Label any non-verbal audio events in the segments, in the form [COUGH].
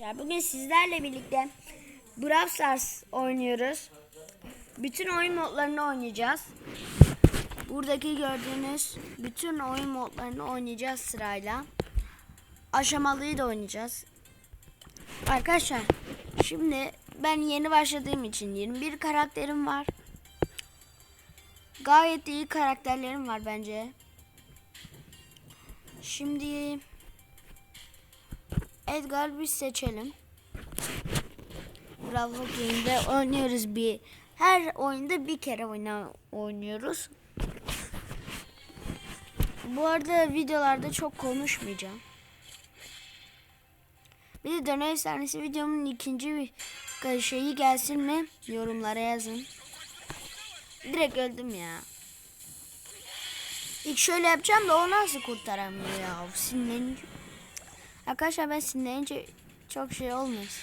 Arkadaşlar bugün sizlerle birlikte Brawl Stars oynuyoruz. Bütün oyun modlarını oynayacağız. Buradaki gördüğünüz bütün oyun modlarını oynayacağız sırayla. Aşamalıyı da oynayacağız. Arkadaşlar şimdi ben yeni başladığım için 21 karakterim var. Gayet iyi karakterlerim var bence. Şimdi Edgar biz seçelim. Bravo Game'de oynuyoruz bir. Her oyunda bir kere oyna, oynuyoruz. Bu arada videolarda çok konuşmayacağım. Bir de döner sahnesi videomun ikinci bir şeyi gelsin mi? Yorumlara yazın. Direkt öldüm ya. İlk şöyle yapacağım da o nasıl kurtaramıyor ya? Sinirlenince. Arkadaşlar ben sinirlenince çok şey olmaz.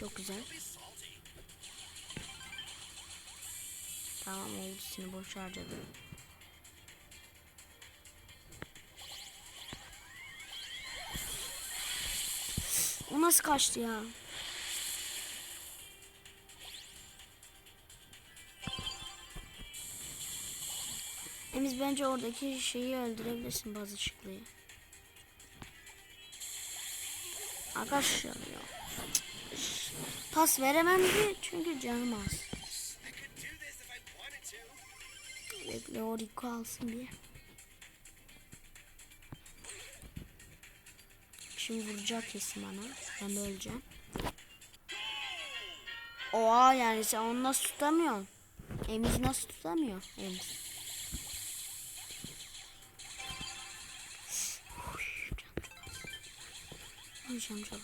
Çok güzel. Tamam ultisini boş harcadı. O nasıl kaçtı ya? Bence oradaki şeyi öldürebilirsin bazı şıklıyı. Arkadaşlar ya. Pas veremem ki çünkü canım az. Bekle o Rico alsın bir. Şimdi vuracak kesin bana. Ben de öleceğim. Oha yani sen onu nasıl tutamıyorsun? Emiz nasıl tutamıyor? Emiz. Vuracağım çok.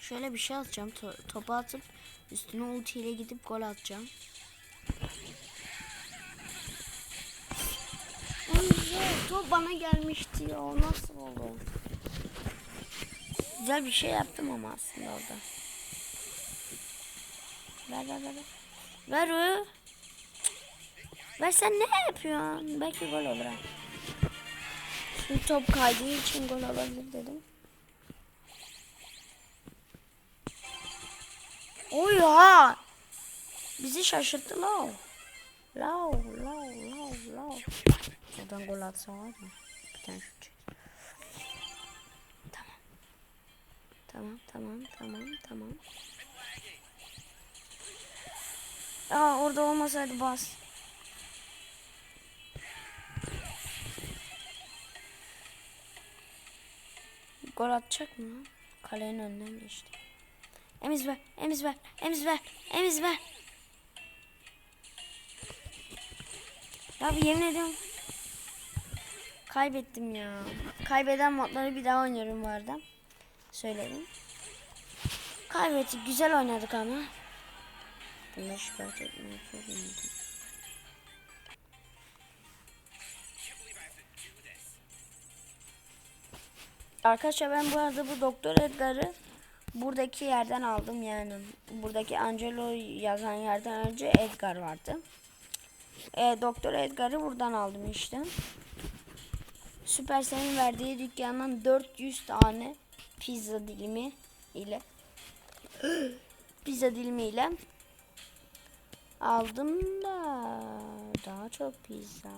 Şöyle bir şey atacağım. To topu atıp üstüne ultiyle gidip gol atacağım. Top bana gelmişti ya. Nasıl oldu? Güzel bir şey yaptım ama aslında orada. Ver ver ver. Ver, ver o. Ver sen ne yapıyorsun? Belki gol olur ha. Şimdi top kaydığı için gol olabilir dedim. Oy ha. Bizi şaşırttı la. Lav lav lav lav. Oradan gol atsa var mı? Bir tane şut. Tamam. Tamam tamam tamam tamam. Aa orada olmasaydı bas. Gol atacak mı? Kalenin önünden geçti. Emiz ver, emiz ver, emiz ver, emiz ver. Ya yemin ediyorum. Kaybettim ya. Kaybeden modları bir daha oynuyorum bu arada. Söyledim. Kaybettik. Güzel oynadık ama. Bunları şikayet etmeyi çok unuttum. Arkadaşlar ben bu arada bu Doktor Edgar'ı buradaki yerden aldım yani. Buradaki Angelo yazan yerden önce Edgar vardı. E, Doktor Edgar'ı buradan aldım işte. Supercell'in verdiği dükkandan 400 tane pizza dilimi ile [GASPS] pizza dilimi ile aldım da daha çok pizza.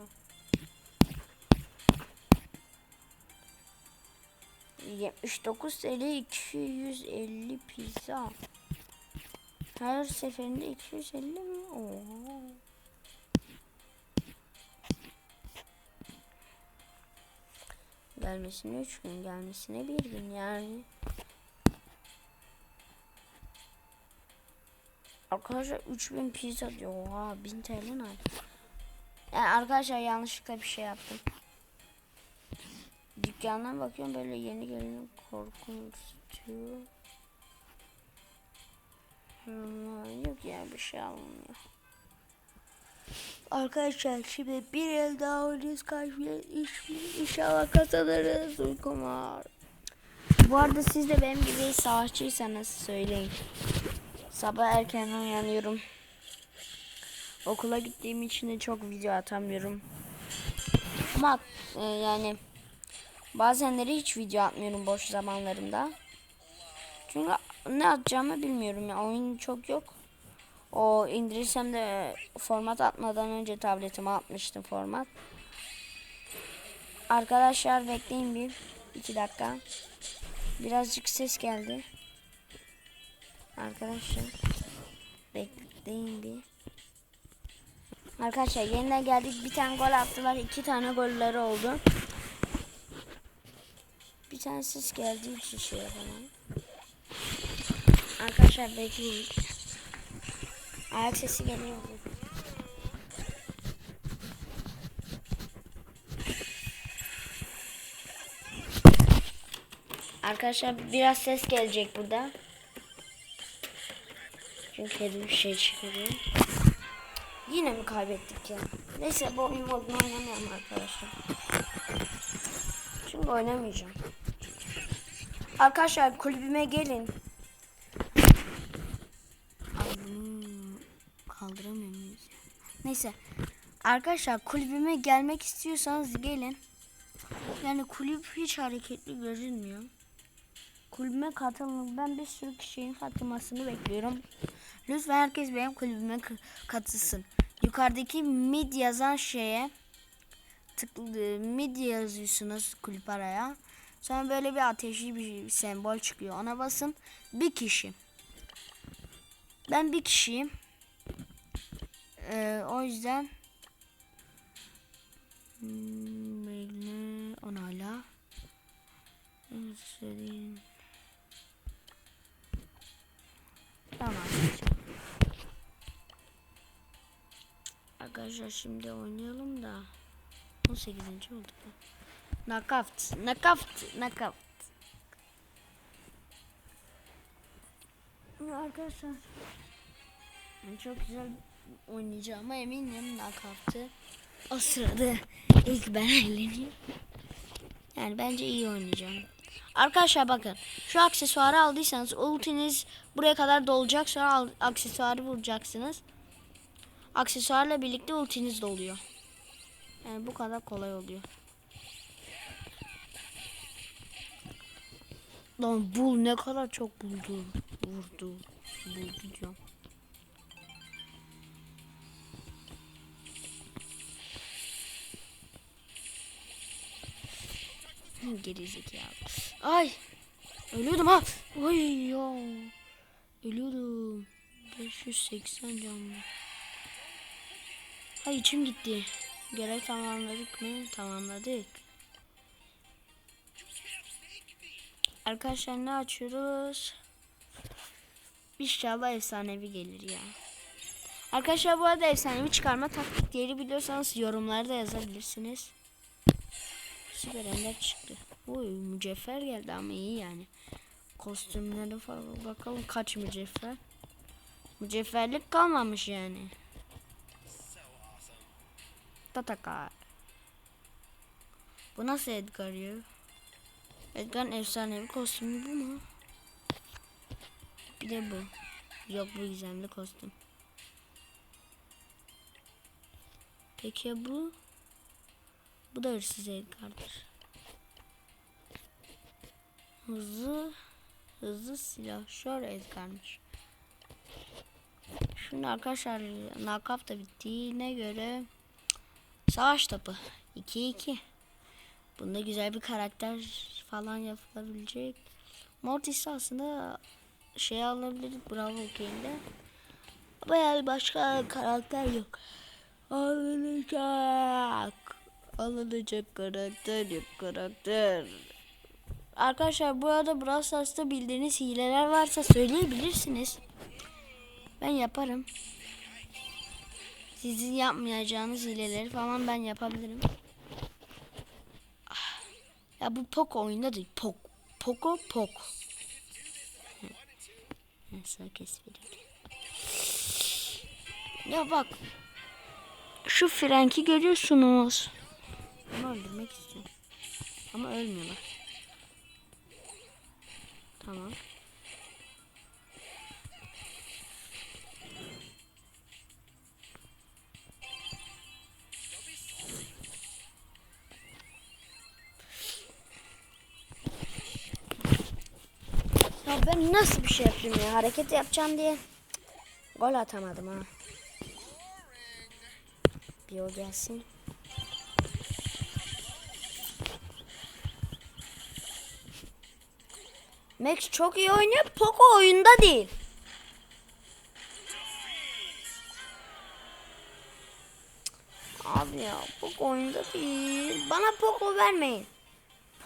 Yetmiş dokuz TL 250 pizza. Her seferinde 250 mi? Oo. Gelmesine 3 gün, gelmesine 1 gün yani. Arkadaşlar 3000 pizza diyor. Oha 1000 TL ne? Yani arkadaşlar yanlışlıkla bir şey yaptım. Dükkandan bakıyorum böyle yeni gelen korkunç diyor. Hmm, yok ya bir şey almıyor. Arkadaşlar şimdi bir el daha oynayacağız karşıya iş, inşallah kazanırız uykum var. Bu arada siz de benim gibi savaşçıysanız söyleyin. Sabah erken uyanıyorum. Okula gittiğim için de çok video atamıyorum. Ama e, yani bazenleri hiç video atmıyorum boş zamanlarımda. Çünkü ne atacağımı bilmiyorum ya. Oyun çok yok. O indirirsem de format atmadan önce tabletime atmıştım format. Arkadaşlar bekleyin bir iki dakika. Birazcık ses geldi. Arkadaşlar bekleyin bir. Arkadaşlar yeniden geldik. Bir tane gol attılar. iki tane golleri oldu. Bir tane ses geldi. Hiç şey yapamam. Arkadaşlar bekleyin. Ayak sesi geliyor. Arkadaşlar biraz ses gelecek burada. Çünkü kedi bir şey çıkarıyor. Yine mi kaybettik ya? Neyse bu oyun modunu oynamayalım arkadaşlar. Çünkü oynamayacağım. Arkadaşlar kulübüme gelin. Ay bunu kaldıramıyor muyuz? ya? Neyse. Arkadaşlar kulübüme gelmek istiyorsanız gelin. Yani kulüp hiç hareketli görünmüyor. Kulübüme katılın. Ben bir sürü kişinin katılmasını bekliyorum. Lütfen herkes benim kulübüme katılsın. Yukarıdaki mid yazan şeye tıklı mid yazıyorsunuz kulüp araya. Sonra böyle bir ateşli bir sembol çıkıyor. Ona basın. Bir kişi. Ben bir kişiyim. Ee, o yüzden Hmm, onayla. Göstereyim. Tamam. Arkadaşlar şimdi oynayalım da 18. olduk. Knockout, knockout, knockout. Arkadaşlar ben çok güzel oynayacağıma eminim knockout'ı. O sırada ilk ben eğleneyim. Yani bence iyi oynayacağım. Arkadaşlar bakın şu aksesuarı aldıysanız ultiniz buraya kadar dolacak sonra aksesuarı vuracaksınız. Aksesuarla birlikte ultiniz doluyor. Yani bu kadar kolay oluyor. Lan bul ne kadar çok buldu. Vurdu. Buldu diyorum. Gerizekalı. Ay. Ölüyordum ha. Ay ya. Ölüyordum. 580 canlı. Ay içim gitti. Görev tamamladık mı? Tamamladık. Arkadaşlar ne açıyoruz? İnşallah efsanevi gelir ya. Arkadaşlar bu arada efsanevi çıkarma taktikleri biliyorsanız yorumlarda yazabilirsiniz. Süper ender çıktı. Oy mücevher geldi ama iyi yani. Kostümleri falan bakalım kaç mücevher. Mücevherlik kalmamış yani. Tataka. Bu nasıl Edgar? Edgar'ın efsanevi kostümü bu mu? Bir de bu. Yok bu gizemli kostüm. Peki ya bu? Bu da hırsız Edgar'dır. Hızlı hızlı silahşör Edgar'mış. Şimdi arkadaşlar nakap da bittiğine göre savaş topu 2-2. Bunda güzel bir karakter falan yapılabilecek. Mortis aslında şey alabilirdik Bravo Game'de. Ama yani başka karakter yok. Alınacak. Alınacak karakter yok karakter. Arkadaşlar bu arada Brawl Stars'ta bildiğiniz hileler varsa söyleyebilirsiniz. Ben yaparım. Sizin yapmayacağınız hileleri falan ben yapabilirim. Ya bu Poco oyunda değil. Pok. Poco Pok. Nasıl kes Ya bak. Şu Frank'i görüyorsunuz. Onu öldürmek istiyorum. Ama ölmüyorlar. Tamam. Ben nasıl bir şey yapayım ya? Hareket yapacağım diye gol atamadım ha. Bir o gelsin. Max çok iyi oynuyor. Poco oyunda değil. Abi ya Poco oyunda değil. Bana Poco vermeyin.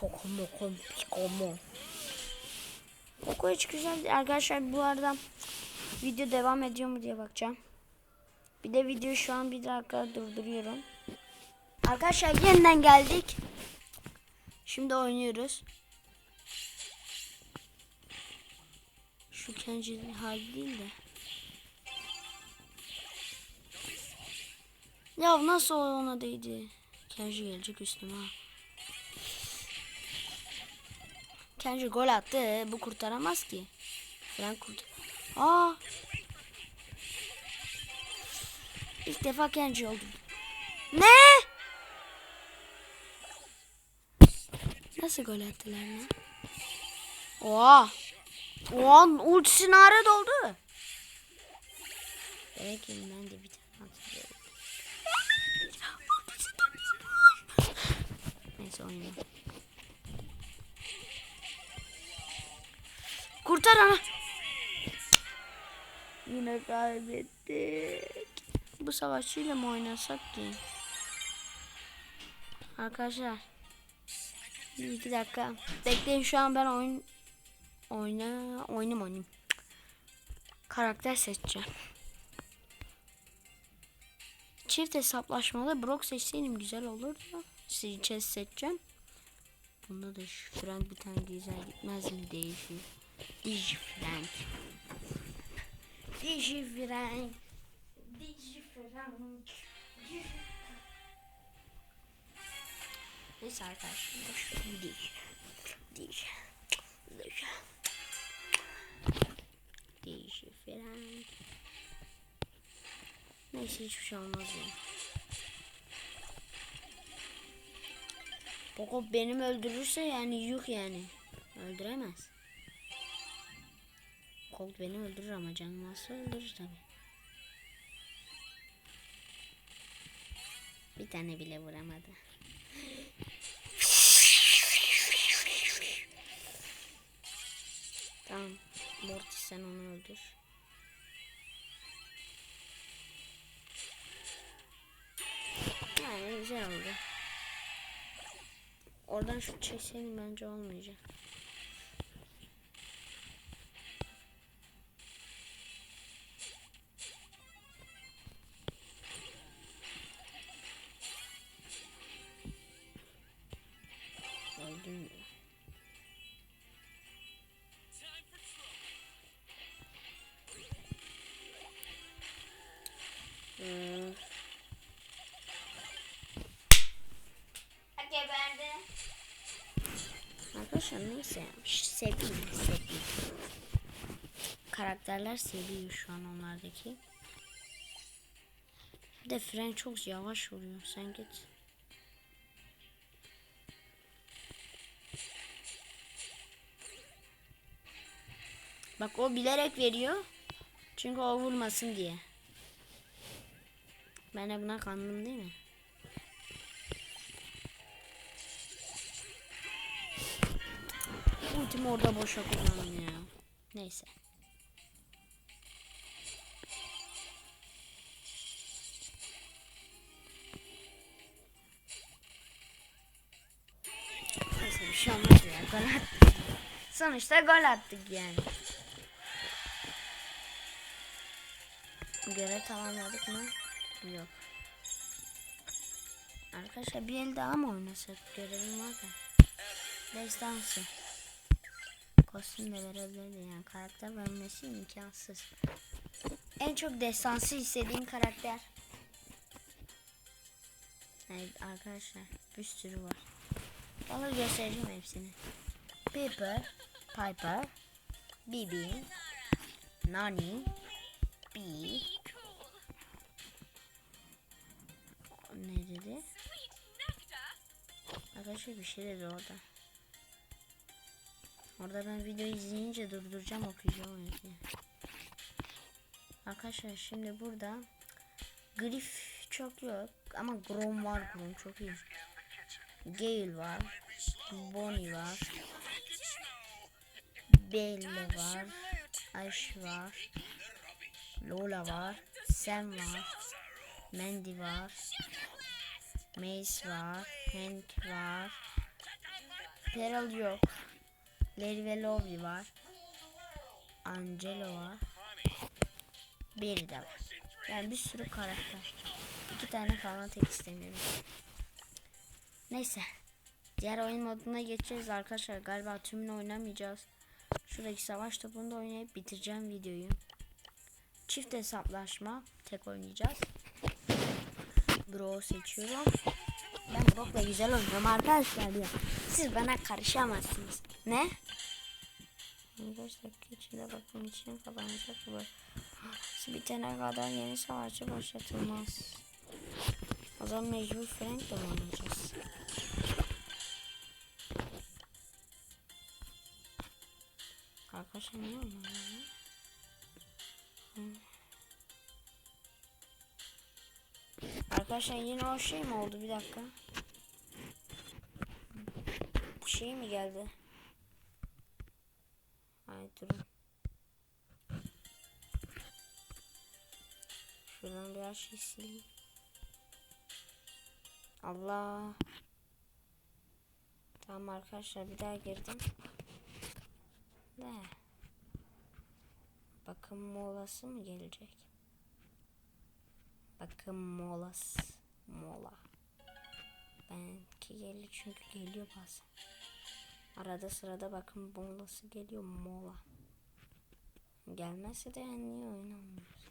Poco Mo. Poco hiç güzel değil. Arkadaşlar bu arada video devam ediyor mu diye bakacağım. Bir de videoyu şu an bir dakika durduruyorum. Arkadaşlar yeniden geldik. Şimdi oynuyoruz. Şu Kenji'nin hali değil de. Ya nasıl ona değdi? Kenji gelecek üstüme. ha. Kenji gol attı. Bu kurtaramaz ki. Frank kurt. Aa. İlk defa Kenji oldu. Ne? Nasıl gol attılar lan? Oha. Oha ultisi nare doldu. Demek ki ben de bir tane hatırlıyorum. Neyse oynayalım. Kurtar ana. Yine kaybettik. Bu savaşçıyla mı oynasak ki? Arkadaşlar. Bir iki dakika. Bekleyin şu an ben oyun oyna oynayayım oynayayım. Karakter seçeceğim. Çift hesaplaşmada Brock seçseydim güzel olurdu. Chess seçeceğim. Bunda da şu Frank bir tane güzel gitmez mi değişiyor. Digi Frank. Digi Frank. Digi Frank. Neyse arkadaşlar. boş ver. Digi. Digi. Digi. Digi Frank. Neyse hiçbir şey olmaz ya. Poco benim öldürürse yani yuh yani. Öldüremez. Colt beni öldürür ama canım varsa öldürür tabi. Bir tane bile vuramadı. Tamam. Mortis sen onu öldür. Yani güzel oldu. Oradan şu çekseydim bence olmayacak. Arkadaşlar neyse sevdim sevdim. Karakterler seviyor şu an onlardaki. Bir de fren çok yavaş oluyor. Sen git. Bak o bilerek veriyor. Çünkü o vurmasın diye. Ben de buna kandım değil mi? Ultimi orada boşa kullandım ya. Neyse. Neyse bir şey olmaz ya. Gol attık. Sonuçta gol attık yani. Görev tamamladık mı? Yok. Arkadaşlar bir el daha mı oynasak? Görevim var da. Destansı. Kostüm de verebilirdi yani. Karakter vermesi imkansız. En çok destansı istediğim karakter. Evet arkadaşlar bir sürü var. Onu göstereceğim hepsini. Piper, Piper, Bibi, Nani, Bee. Ne dedi? Arkadaşlar bir şey dedi orada. Orada ben videoyu izleyince durduracağım okuyacağım o yazıyı. Arkadaşlar şimdi burada Griff çok yok ama Grom var Grom çok iyi. Gale var. Bonnie var. Belle var. Ayşe var. Lola var. Sam var. Mandy var. Mace var. Hank var. Pearl yok. Larry ve Lovely var. Angelo var. Biri de var. Yani bir sürü karakter. İki tane falan tek istemiyorum. Neyse. Diğer oyun moduna geçeceğiz arkadaşlar. Galiba tümünü oynamayacağız. Şuradaki savaş topunda oynayıp bitireceğim videoyu. Çift hesaplaşma. Tek oynayacağız. Bro seçiyorum. Ben Brock'la güzel oynuyorum arkadaşlar ya. Siz bana karışamazsınız. Ne? 15 dakika içinde bakım için kapanacak bu. Bitene kadar yeni savaşçı başlatılmaz. O zaman mecbur Frank'le mi oynayacağız? Arkadaşlar niye oynamıyor? Arkadaşlar yine o şey mi oldu bir dakika? Şey mi geldi? Ay durun. Şuradan biraz şey sileyim. Allah. Tamam arkadaşlar bir daha girdim. Ne? Bakım molası mı gelecek? Bakım molası. Mola. Belki gelir çünkü geliyor bazen. Arada sırada bakım molası geliyor mola. Gelmezse de yani niye oynamıyoruz?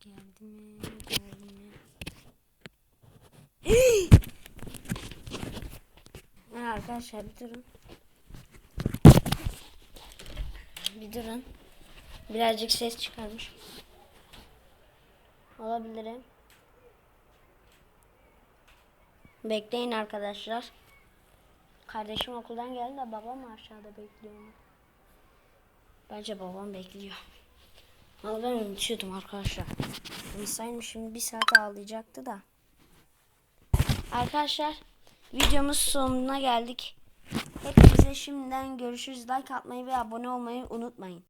Geldi mi? Geldi mi? Arkadaşlar bir durun. Bir durun. Birazcık ses çıkarmış. Olabilirim. Bekleyin arkadaşlar. Kardeşim okuldan geldi de babam aşağıda bekliyor onu. Bence babam bekliyor. Ama ben unutuyordum arkadaşlar. Unutsaydım şimdi bir saat ağlayacaktı da. Arkadaşlar videomuz sonuna geldik. Hepinize şimdiden görüşürüz. Like atmayı ve abone olmayı unutmayın.